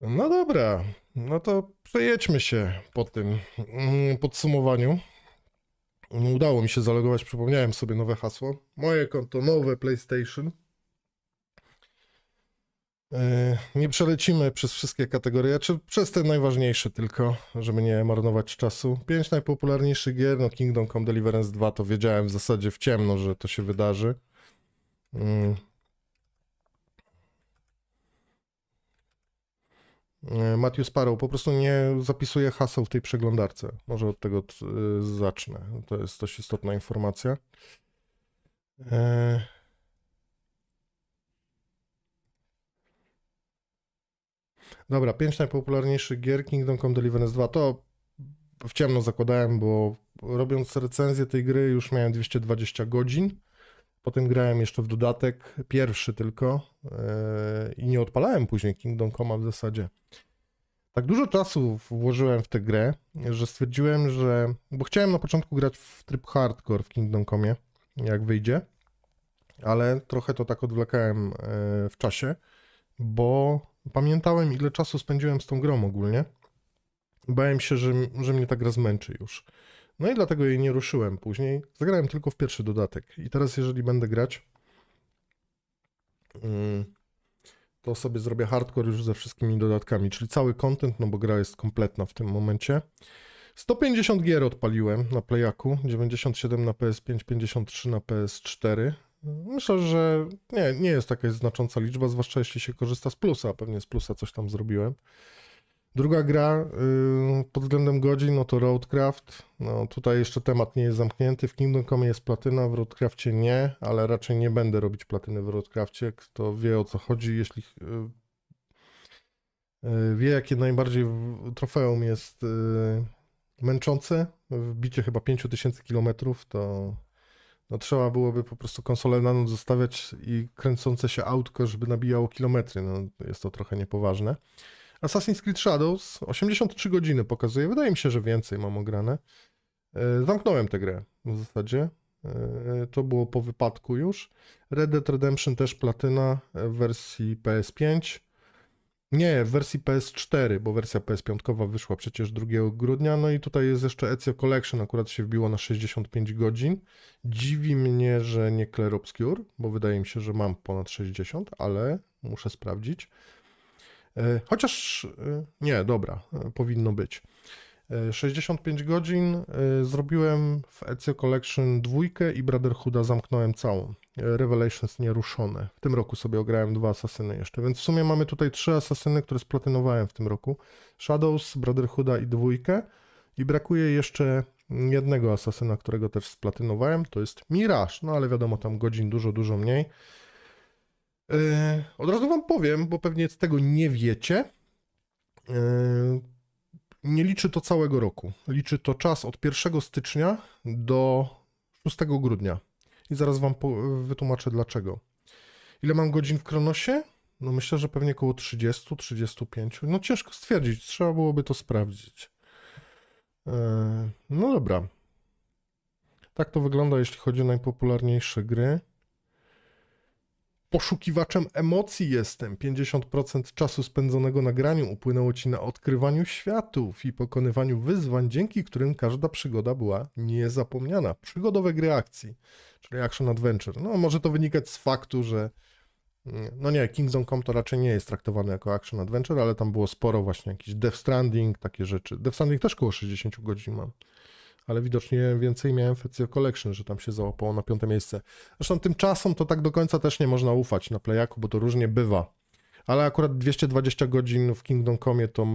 No dobra, no to przejedźmy się po tym mm, podsumowaniu. Udało mi się zalogować, przypomniałem sobie nowe hasło. Moje konto nowe PlayStation. Yy, Nie przelecimy przez wszystkie kategorie, czy przez te najważniejsze tylko, żeby nie marnować czasu. Pięć najpopularniejszych gier, no Kingdom Come Deliverance 2 to wiedziałem w zasadzie w ciemno, że to się wydarzy. Yy. E, Matthew Sparrow po prostu nie zapisuje haseł w tej przeglądarce. Może od tego y, zacznę. To jest dość istotna informacja. E, Dobra, pięć najpopularniejszych gier Kingdom Come Deliverance 2 to w ciemno zakładałem, bo robiąc recenzję tej gry już miałem 220 godzin. Potem grałem jeszcze w dodatek, pierwszy tylko e, i nie odpalałem później Kingdom Come w zasadzie. Tak dużo czasu włożyłem w tę grę, że stwierdziłem, że. Bo chciałem na początku grać w tryb hardcore w Kingdom Come, jak wyjdzie, ale trochę to tak odwlekałem e, w czasie, bo pamiętałem, ile czasu spędziłem z tą grą ogólnie. Bałem się, że, że mnie ta gra zmęczy już. No i dlatego jej nie ruszyłem później. Zagrałem tylko w pierwszy dodatek. I teraz, jeżeli będę grać, mm, to sobie zrobię hardcore już ze wszystkimi dodatkami, czyli cały content, no bo gra jest kompletna w tym momencie. 150 gier odpaliłem na Playaku, 97 na PS5, 53 na PS4. Myślę, że nie, nie jest jakaś znacząca liczba, zwłaszcza jeśli się korzysta z plusa. Pewnie z plusa coś tam zrobiłem. Druga gra yy, pod względem godzin, no to Roadcraft. No tutaj jeszcze temat nie jest zamknięty. W Kingdom Come jest platyna, w Roadcrafcie nie, ale raczej nie będę robić platyny w Roadcrafcie. Kto wie o co chodzi, jeśli yy, yy, wie jakie najbardziej w- trofeum jest yy, męczące, wbicie chyba 5000 km, to no trzeba byłoby po prostu konsolę na noc zostawiać i kręcące się autko, żeby nabijało kilometry. No jest to trochę niepoważne. Assassin's Creed Shadows 83 godziny pokazuje. Wydaje mi się, że więcej mam ograne. E, Zamknąłem tę grę w zasadzie. E, To było po wypadku już. Red Dead Redemption też platyna w wersji PS5. Nie, w wersji PS4, bo wersja PS5 wyszła przecież 2 grudnia. No i tutaj jest jeszcze Ezio Collection, akurat się wbiło na 65 godzin. Dziwi mnie, że nie Clair Obscure, bo wydaje mi się, że mam ponad 60, ale muszę sprawdzić. E, Chociaż e, nie, dobra, e, powinno być. E, 65 godzin zrobiłem w Ezio Collection dwójkę i Brotherhooda zamknąłem całą. Revelations nieruszone. W tym roku sobie ograłem dwa asasyny jeszcze, więc w sumie mamy tutaj trzy asasyny, które splatynowałem w tym roku. Shadows, Brotherhooda i dwójkę. I brakuje jeszcze jednego asasyna, którego też splatynowałem, to jest Mirage, no ale wiadomo, tam godzin dużo, dużo mniej. Yy, Od razu wam powiem, bo pewnie z tego nie wiecie. Yy, Nie liczy to całego roku. Liczy to czas od 1 stycznia do 6 grudnia. I zaraz wam wytłumaczę dlaczego. Ile mam godzin w Kronosie? No myślę, że pewnie około 30, 35. No ciężko stwierdzić, trzeba byłoby to sprawdzić. Yy, No dobra. Tak to wygląda, jeśli chodzi o najpopularniejsze gry. Poszukiwaczem emocji jestem. 50% czasu spędzonego na graniu upłynęło ci na odkrywaniu światów i pokonywaniu wyzwań, dzięki którym każda przygoda była niezapomniana. Przygodowe gry akcji, czyli action adventure. No, może to wynikać z faktu, że mm, no nie, Kingdom Come to raczej nie jest traktowane jako action adventure, ale tam było sporo właśnie jakiś Death Stranding, takie rzeczy. Death Stranding też około 60 godzin mam. Ale widocznie więcej miałem w Ezio Collection, że tam się załapało na piąte miejsce. Zresztą tymczasom to tak do końca też nie można ufać na Playaku, bo to różnie bywa. Ale akurat 220 godzin w Kingdom Come to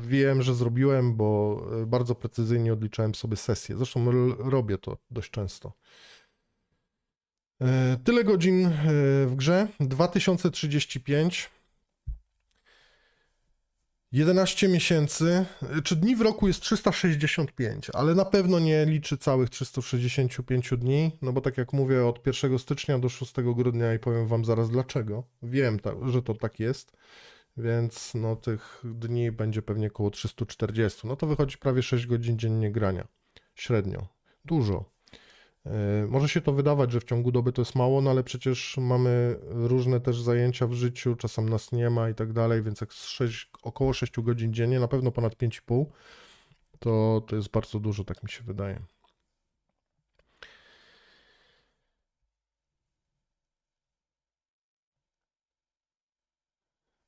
wiem, że zrobiłem, bo e, bardzo precyzyjnie odliczałem sobie sesję. Zresztą robię to dość często. E, Tyle godzin e, w grze. 2035. 11 miesięcy, czy dni w roku jest 365, ale na pewno nie liczy całych 365 dni, no bo tak jak mówię, od 1 stycznia do 6 grudnia i powiem wam zaraz dlaczego. Wiem, że to tak jest, więc no tych dni będzie pewnie około 340. No to wychodzi prawie 6 godzin dziennie grania. Średnio. Dużo. E, Może się to wydawać, że w ciągu doby to jest mało, no ale przecież mamy różne też zajęcia w życiu, czasem nas nie ma i tak dalej, więc jak z 6, około 6 godzin dziennie, na pewno ponad 5,5, to, to jest bardzo dużo, tak mi się wydaje.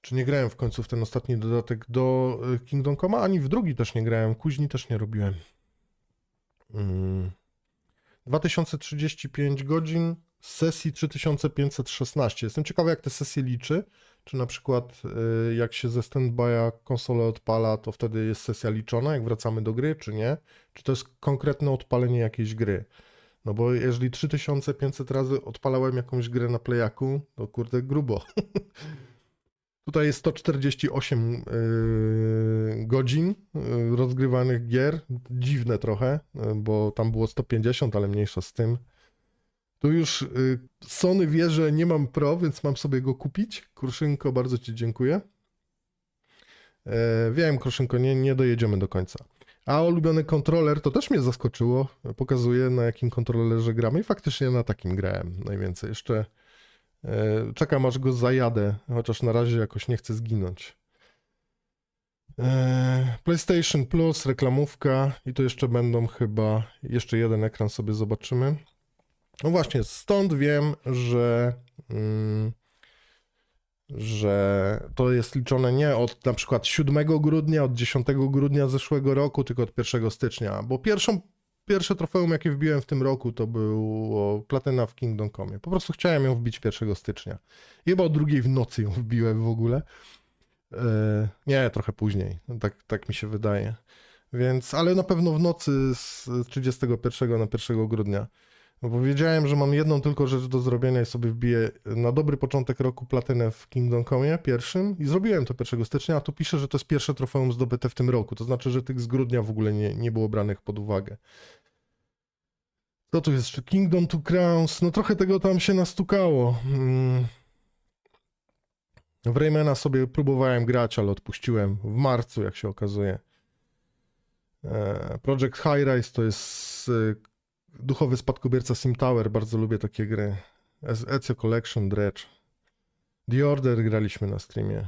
Czy nie grałem w końcu w ten ostatni dodatek do y, Kingdom Come? Ani w drugi też nie grałem, kuźni też nie robiłem. Mm. 2035 godzin z sesji 3516. Jestem ciekawy, jak te sesje liczy. Czy na przykład y, jak się ze standby'a konsolę odpala, to wtedy jest sesja liczona, jak wracamy do gry, czy nie? Czy to jest konkretne odpalenie jakiejś gry? No bo jeżeli 3500 razy odpalałem jakąś grę na playaku, to kurde grubo. Tutaj jest 148 yy, godzin yy, rozgrywanych gier. Dziwne trochę, yy, bo tam było 150, ale mniejsza z tym. Tu już Sony wie, że nie mam Pro, więc mam sobie go kupić. Kruszynko, bardzo Ci dziękuję. Yy, wiem, Kruszynko, nie, nie dojedziemy do końca. A ulubiony kontroler to też mnie zaskoczyło. Pokazuje na jakim kontrolerze gramy i faktycznie na takim grałem najwięcej. Jeszcze E, Czekam aż go zajadę, chociaż na razie jakoś nie chcę zginąć. E, PlayStation Plus, reklamówka i to jeszcze będą chyba, jeszcze jeden ekran sobie zobaczymy. No właśnie, stąd wiem, że, mm, że to jest liczone nie od na przykład 7 grudnia, od 10 grudnia zeszłego roku, tylko od 1 stycznia, bo pierwszą pierwsze trofeum, jakie wbiłem w tym roku, to było platyna w Kingdom Come. Po prostu chciałem ją wbić 1 stycznia. Chyba o drugiej w nocy ją wbiłem w ogóle. E, nie, trochę później. Tak, tak mi się wydaje. Więc, ale na pewno w nocy z 31 na 1 grudnia. No bo wiedziałem, że mam jedną tylko rzecz do zrobienia i sobie wbiję na dobry początek roku platynę w Kingdom Come pierwszym i zrobiłem to 1 stycznia, a tu pisze, że to jest pierwsze trofeum zdobyte w tym roku. To znaczy, że tych z grudnia w ogóle nie, nie było branych pod uwagę. Co tu jest jeszcze? Kingdom to Crowns. No trochę tego tam się nastukało. Mm. W Raymana sobie próbowałem grać, ale odpuściłem w marcu, jak się okazuje. E, Project High Rise to jest e, duchowy spadkobierca Sim Tower. Bardzo lubię takie gry. Ezio Collection, Dredge. The Order graliśmy na streamie.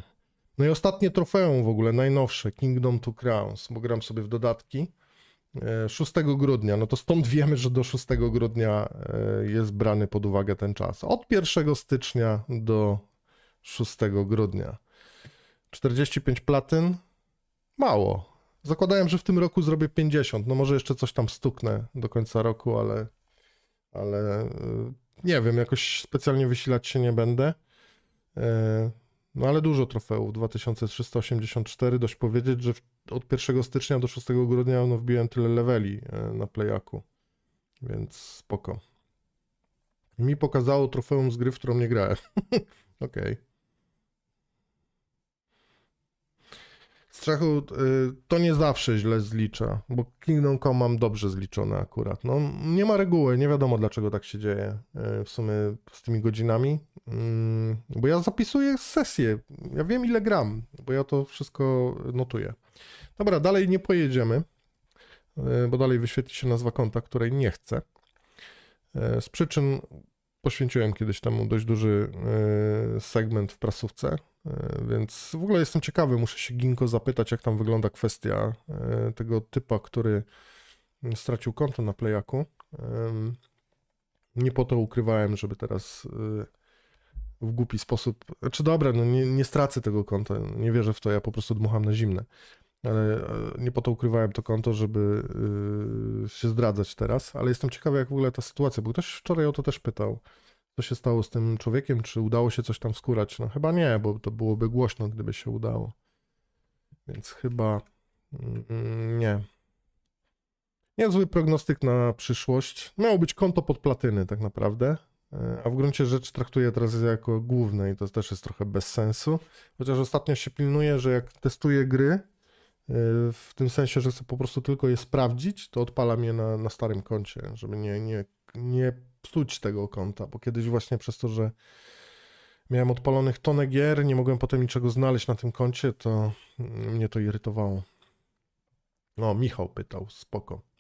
No i ostatnie trofeum w ogóle, najnowsze, Kingdom to Crowns, bo gram sobie w dodatki. E, 6 grudnia, no to stąd wiemy, że do 6 grudnia e, jest brany pod uwagę ten czas. Od 1 stycznia do 6 grudnia. 45 platyn? Mało. Zakładałem, że w tym roku zrobię 50. No może jeszcze coś tam stuknę do końca roku, ale, ale e, nie wiem, jakoś specjalnie wysilać się nie będę. E, No ale dużo trofeów, 2384, dość powiedzieć, że od 1 stycznia do 6 grudnia no, wbiłem tyle leveli e, na playaku, więc spoko. Mi pokazało trofeum z gry, w którą nie grałem. Okej. Strzachu, y, to nie zawsze źle zlicza, bo Kingdom Come mam dobrze zliczone akurat. No, nie ma reguły, nie wiadomo dlaczego tak się dzieje y, w sumie z tymi godzinami, Mm, bo ja zapisuję sesję, ja wiem ile gram, bo ja to wszystko notuję. Dobra, dalej nie pojedziemy, y, bo dalej wyświetli się nazwa konta, której nie chcę. Z przyczyn poświęciłem kiedyś temu dość duży y, segment w prasówce, y, więc w ogóle jestem ciekawy, muszę się Ginko zapytać, jak tam wygląda kwestia y, tego typa, który stracił konto na Playaku. Nie po to ukrywałem, żeby teraz w głupi sposób. Czy dobra, no nie, nie stracę tego konta, nie wierzę w to, ja po prostu dmucham na zimne. Ale e, nie po to ukrywałem to konto, żeby y, się zdradzać teraz, ale jestem ciekawy, jak w ogóle ta sytuacja, bo ktoś wczoraj o to też pytał, co się stało z tym człowiekiem, czy udało się coś tam skórać. No chyba nie, bo to byłoby głośno, gdyby się udało. Więc chyba mm, nie. Niezły prognostyk na przyszłość. Miało być konto pod platyny tak naprawdę, e, a w gruncie rzeczy traktuję teraz jako główne i to też jest trochę bez sensu. Chociaż ostatnio się pilnuję, że jak testuję gry, e, w tym sensie, że chcę po prostu tylko je sprawdzić, to odpalam je na, na starym koncie, żeby nie, nie, nie psuć tego konta, bo kiedyś właśnie przez to, że miałem odpalonych tonę gier, nie mogłem potem niczego znaleźć na tym koncie, to mnie to irytowało. No, Michał pytał, spoko.